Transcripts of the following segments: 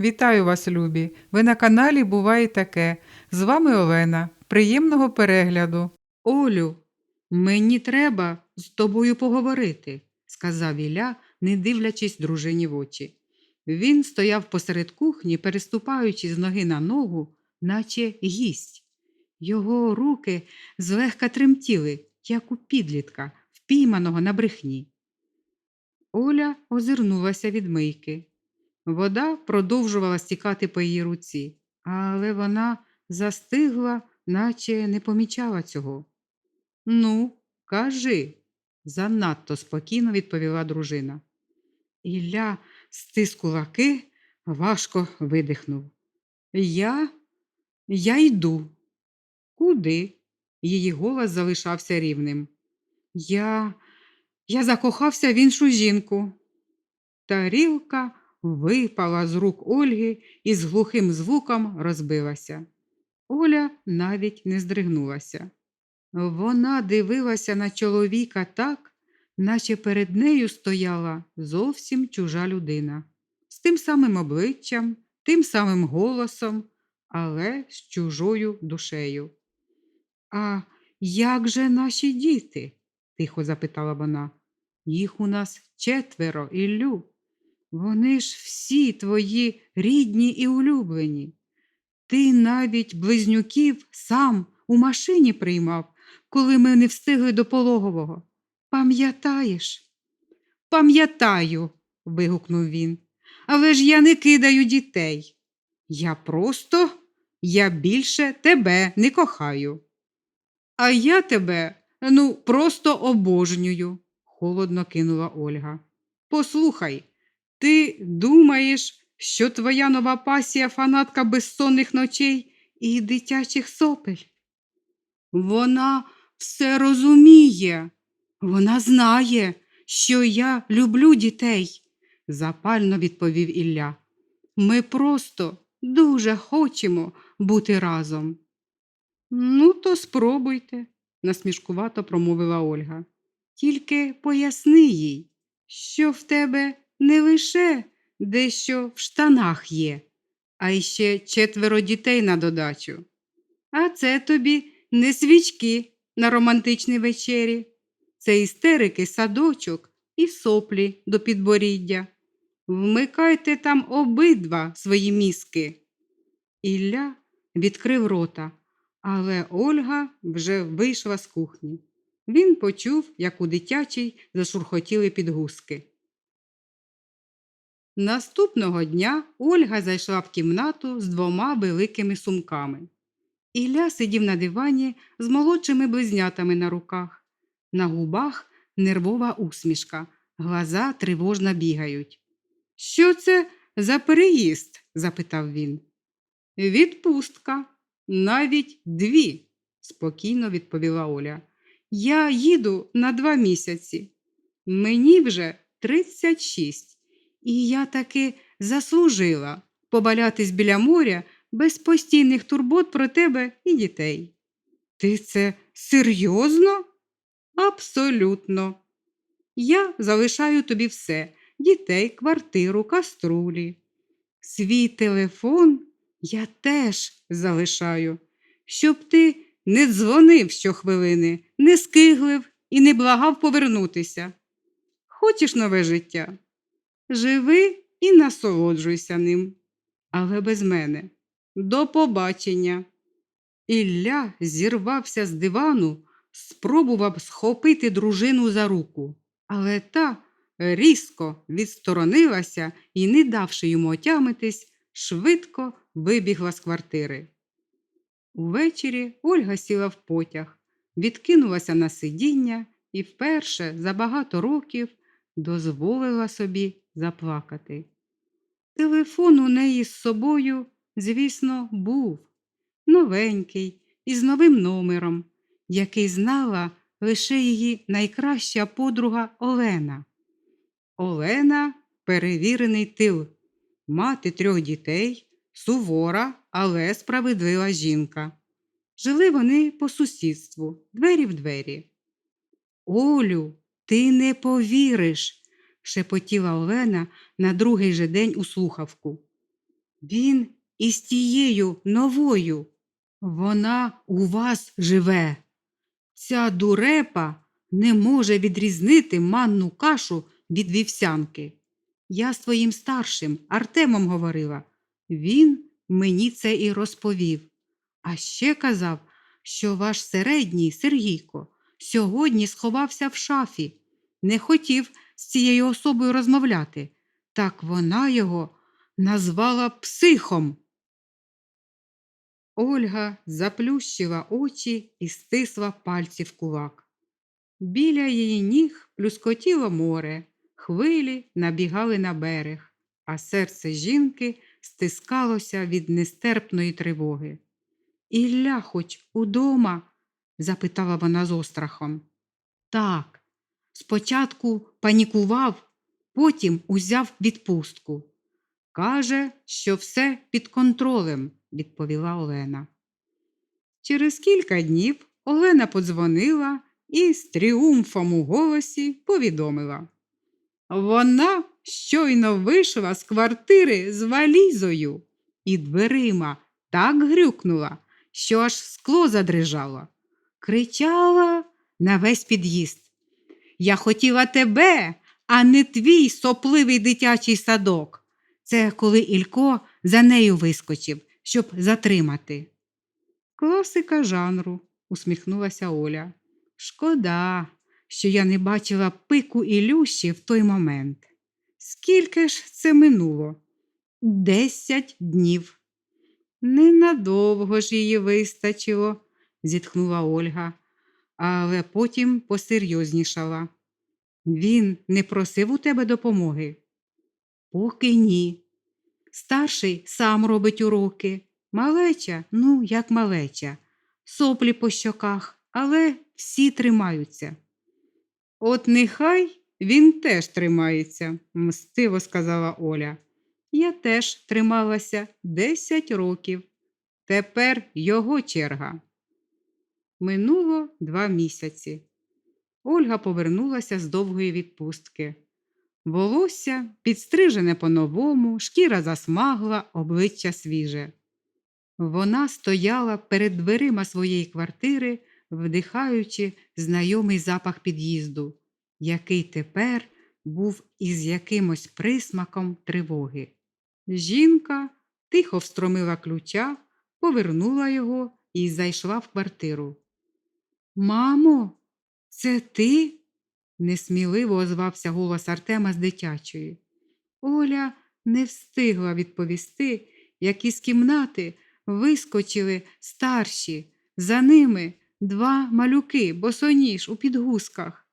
Вітаю вас, любі! Ви на каналі Буває таке. З вами Олена. Приємного перегляду. Олю, мені треба з тобою поговорити, сказав Ілля, не дивлячись дружині в очі. Він стояв посеред кухні, переступаючи з ноги на ногу, наче гість. Його руки злегка тремтіли, як у підлітка, впійманого на брехні. Оля озирнулася від мийки. Вода продовжувала стікати по її руці, але вона застигла, наче не помічала цього. Ну, кажи, занадто спокійно відповіла дружина. Ілля стис кулаки, важко видихнув. Я, я йду. Куди? Її голос залишався рівним. Я, я закохався в іншу жінку. Тарілка випала з рук Ольги і з глухим звуком розбилася. Оля навіть не здригнулася. Вона дивилася на чоловіка так, наче перед нею стояла зовсім чужа людина, з тим самим обличчям, тим самим голосом, але з чужою душею. А як же наші діти? тихо запитала вона. Їх у нас четверо, Іллю. Вони ж всі твої рідні і улюблені. Ти навіть близнюків сам у машині приймав, коли ми не встигли до пологового. Пам'ятаєш? Пам'ятаю, вигукнув він. Але ж я не кидаю дітей. Я просто, я більше тебе не кохаю. А я тебе, ну, просто обожнюю, холодно кинула Ольга. Послухай, ти думаєш, що твоя нова пасія фанатка безсонних ночей і дитячих сопель? Вона все розуміє, вона знає, що я люблю дітей, запально відповів Ілля. Ми просто дуже хочемо бути разом. Ну, то спробуйте, насмішкувато промовила Ольга. Тільки поясни їй, що в тебе не лише дещо в штанах є, а й ще четверо дітей на додачу. А це тобі не свічки на романтичній вечері, це істерики, садочок і соплі до підборіддя. Вмикайте там обидва свої мізки. Ілля відкрив рота, але Ольга вже вийшла з кухні. Він почув, як у дитячій зашурхотіли підгузки. Наступного дня Ольга зайшла в кімнату з двома великими сумками. Ілля сидів на дивані з молодшими близнятами на руках. На губах нервова усмішка, глаза тривожно бігають. Що це за переїзд? запитав він. Відпустка, навіть дві, спокійно відповіла Оля. Я їду на два місяці. Мені вже 36, і я таки заслужила побалятись біля моря без постійних турбот про тебе і дітей. Ти це серйозно? Абсолютно. Я залишаю тобі все дітей, квартиру, каструлі. Свій телефон я теж залишаю, щоб ти не дзвонив щохвилини, не скиглив і не благав повернутися. Хочеш нове життя? Живи і насолоджуйся ним, але без мене. До побачення. Ілля зірвався з дивану, спробував схопити дружину за руку, але та різко відсторонилася і, не давши йому отямитись, швидко вибігла з квартири. Увечері Ольга сіла в потяг, відкинулася на сидіння і вперше за багато років дозволила собі заплакати. Телефон у неї з собою, звісно, був новенький, із новим номером, який знала лише її найкраща подруга Олена. Олена перевірений тил, мати трьох дітей, сувора, але справедлива жінка. Жили вони по сусідству, двері в двері. Олю, ти не повіриш, шепотіла Олена на другий же день у слухавку. Він із тією новою. Вона у вас живе. Ця дурепа не може відрізнити манну кашу від вівсянки. Я з твоїм старшим Артемом говорила. Він мені це і розповів. А ще казав, що ваш середній Сергійко сьогодні сховався в шафі, не хотів з цією особою розмовляти. Так вона його назвала психом. Ольга заплющила очі і стисла пальці в кулак. Біля її ніг плюскотіло море, хвилі набігали на берег, а серце жінки стискалося від нестерпної тривоги. Ілля хоч удома? запитала вона з острахом. Так, спочатку панікував, потім узяв відпустку. Каже, що все під контролем, відповіла Олена. Через кілька днів Олена подзвонила і з тріумфом у голосі повідомила. Вона щойно вийшла з квартири з валізою і дверима так грюкнула, що аж скло задрижало. Кричала на весь під'їзд. Я хотіла тебе, а не твій сопливий дитячий садок. Це коли Ілько за нею вискочив, щоб затримати. Класика жанру, усміхнулася Оля. Шкода, що я не бачила пику Ілюші в той момент. Скільки ж це минуло? Десять днів. Ненадовго ж її вистачило, зітхнула Ольга, але потім посерйознішала. Він не просив у тебе допомоги? Поки ні. Старший сам робить уроки. Малеча, ну, як малеча, соплі по щоках, але всі тримаються. От нехай він теж тримається, мстиво сказала Оля. Я теж трималася десять років. Тепер його черга. Минуло два місяці. Ольга повернулася з довгої відпустки. Волосся підстрижене по-новому, шкіра засмагла, обличчя свіже. Вона стояла перед дверима своєї квартири, вдихаючи знайомий запах під'їзду, який тепер був із якимось присмаком тривоги. Жінка тихо встромила ключа, повернула його і зайшла в квартиру. Мамо, це ти? несміливо озвався голос Артема з дитячої. Оля не встигла відповісти, як із кімнати вискочили старші, за ними два малюки, босоніж у підгузках.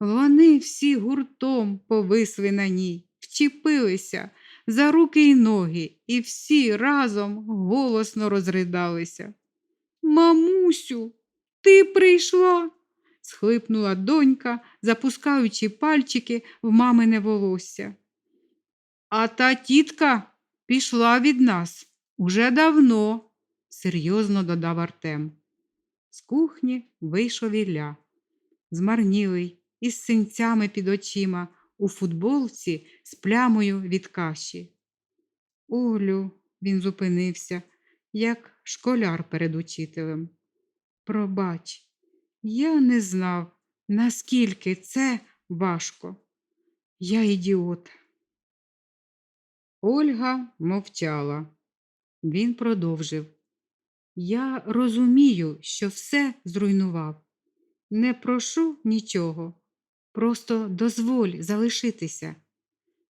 Вони всі гуртом повисли на ній, вчепилися за руки й ноги, і всі разом голосно розридалися. Мамусю, ти прийшла? схлипнула донька, запускаючи пальчики в мамине волосся. А та тітка пішла від нас уже давно, серйозно додав Артем. З кухні вийшов Ілля, змарнілий, із синцями під очима, у футболці з плямою від каші. Олю, він зупинився, як школяр перед учителем. Пробач, я не знав, наскільки це важко. Я ідіот. Ольга мовчала. Він продовжив. Я розумію, що все зруйнував. Не прошу нічого. Просто дозволь залишитися.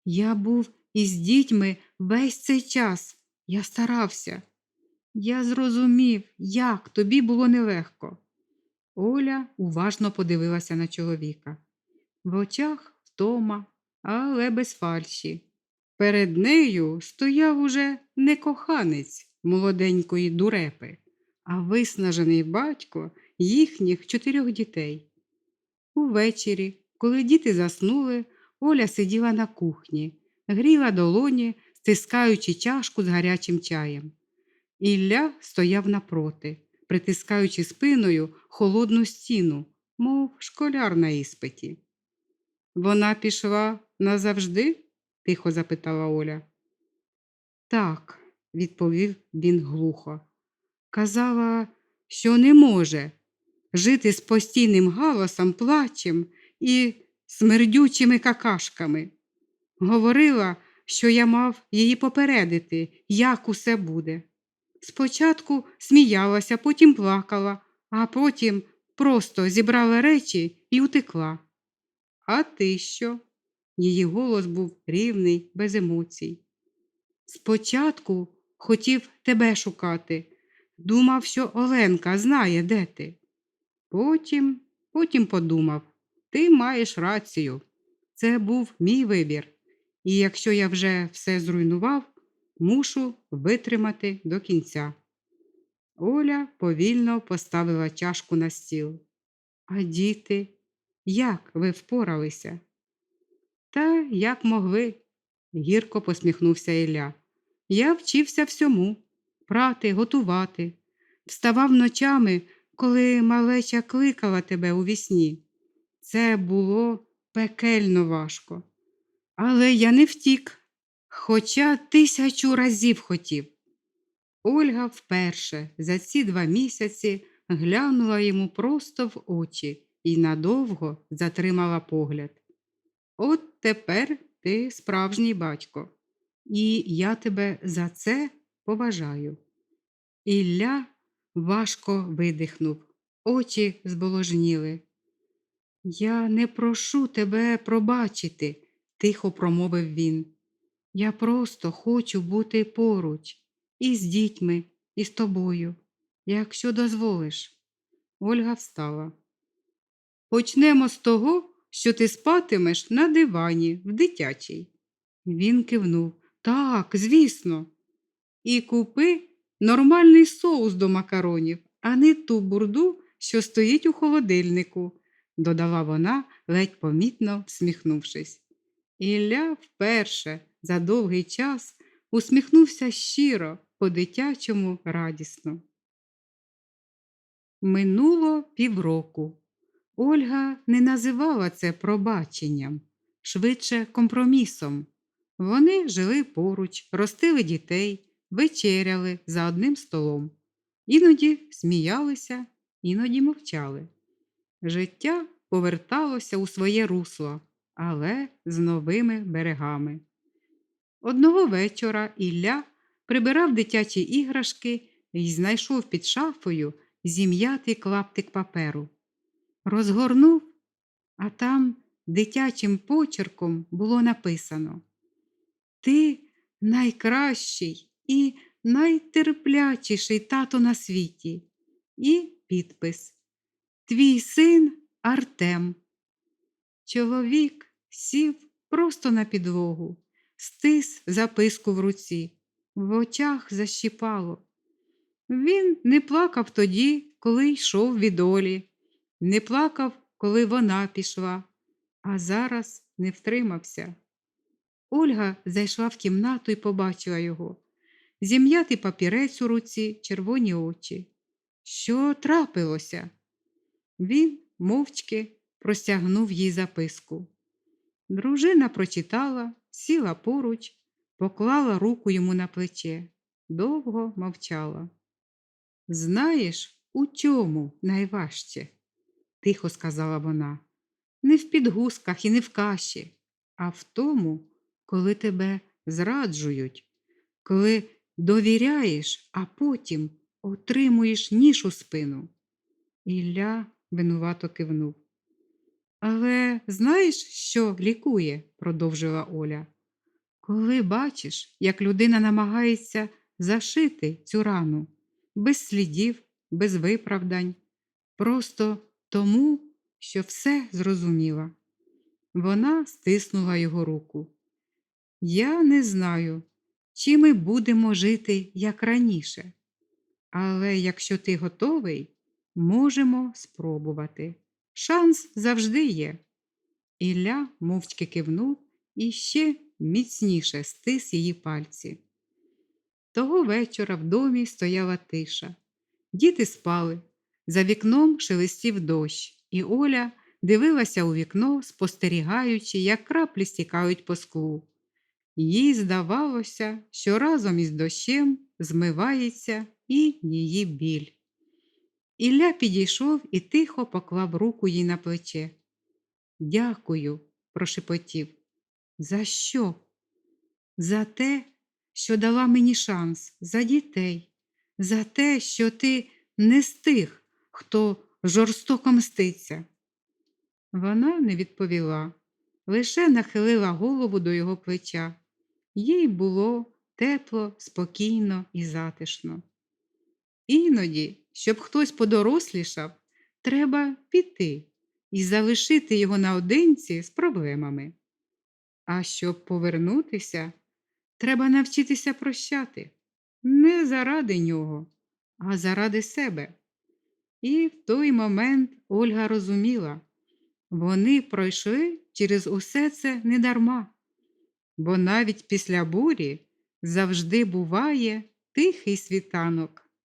Я був із дітьми весь цей час. Я старався. Я зрозумів, як тобі було нелегко. Оля уважно подивилася на чоловіка. В очах втома, але без фальші. Перед нею стояв уже не коханець молоденької дурепи, а виснажений батько їхніх чотирьох дітей. Увечері, коли діти заснули, Оля сиділа на кухні, гріла долоні, стискаючи чашку з гарячим чаєм. Ілля стояв напроти, притискаючи спиною холодну стіну, мов школяр на іспиті. Вона пішла назавжди? тихо запитала Оля. Так, відповів він глухо. Казала, що не може жити з постійним галасом, плачем і смердючими какашками. Говорила, що я мав її попередити, як усе буде. Спочатку сміялася, потім плакала, а потім просто зібрала речі і утекла. А ти що? Її голос був рівний, без емоцій. Спочатку хотів тебе шукати. Думав, що Оленка знає, де ти. Потім, потім подумав, ти маєш рацію. Це був мій вибір. І якщо я вже все зруйнував, мушу витримати до кінця. Оля повільно поставила чашку на стіл. А діти, як ви впоралися? Та як могли, гірко посміхнувся Ілля. Я вчився всьому прати, готувати, вставав ночами, коли малеча кликала тебе у вісні. Це було пекельно важко. Але я не втік, хоча тисячу разів хотів. Ольга вперше за ці два місяці глянула йому просто в очі і надовго затримала погляд. От тепер ти справжній батько, і я тебе за це поважаю. Ілля важко видихнув, очі зболожніли. Я не прошу тебе пробачити, тихо промовив він. Я просто хочу бути поруч і з дітьми, і з тобою, якщо дозволиш. Ольга встала. Почнемо з того, що ти спатимеш на дивані в дитячій. Він кивнув. Так, звісно. І купи нормальний соус до макаронів, а не ту бурду, що стоїть у холодильнику, додала вона, ледь помітно всміхнувшись. Ілля вперше за довгий час усміхнувся щиро, по-дитячому радісно. Минуло півроку. Ольга не називала це пробаченням, швидше компромісом. Вони жили поруч, ростили дітей, вечеряли за одним столом. Іноді сміялися, іноді мовчали. Життя поверталося у своє русло, але з новими берегами. Одного вечора Ілля прибирав дитячі іграшки і знайшов під шафою зім'ятий клаптик паперу. Розгорнув, а там дитячим почерком було написано Ти найкращий і найтерплячіший тато на світі. І підпис Твій син Артем. Чоловік сів просто на підлогу, стис записку в руці, в очах защіпало. Він не плакав тоді, коли йшов від Олі, не плакав, коли вона пішла, а зараз не втримався. Ольга зайшла в кімнату і побачила його. Зім'ятий папірець у руці, червоні очі. Що трапилося? Він мовчки простягнув їй записку. Дружина прочитала, сіла поруч, поклала руку йому на плече, довго мовчала. Знаєш, у чому найважче? тихо сказала вона. Не в підгузках і не в каші, а в тому, коли тебе зраджують, коли довіряєш, а потім отримуєш ніж у спину. Ілля винувато кивнув. Але знаєш, що лікує, продовжила Оля. Коли бачиш, як людина намагається зашити цю рану, без слідів, без виправдань, просто тому, що все зрозуміла. Вона стиснула його руку. Я не знаю, чи ми будемо жити як раніше, але якщо ти готовий, можемо спробувати. Шанс завжди є. Ілля мовчки кивнув і ще міцніше стис її пальці. Того вечора в домі стояла тиша. Діти спали, за вікном шелестів дощ, і Оля дивилася у вікно, спостерігаючи, як краплі стікають по склу. Їй здавалося, що разом із дощем змивається і її біль. Ілля підійшов і тихо поклав руку їй на плече. Дякую, прошепотів. За що? За те, що дала мені шанс, за дітей, за те, що ти не з тих, хто жорстоко мститься. Вона не відповіла, лише нахилила голову до його плеча. Їй було тепло, спокійно і затишно. Іноді, щоб хтось подорослішав, треба піти і залишити його наодинці з проблемами. А щоб повернутися, треба навчитися прощати не заради нього, а заради себе. І в той момент Ольга розуміла, вони пройшли через усе це недарма, бо навіть після бурі завжди буває тихий світанок.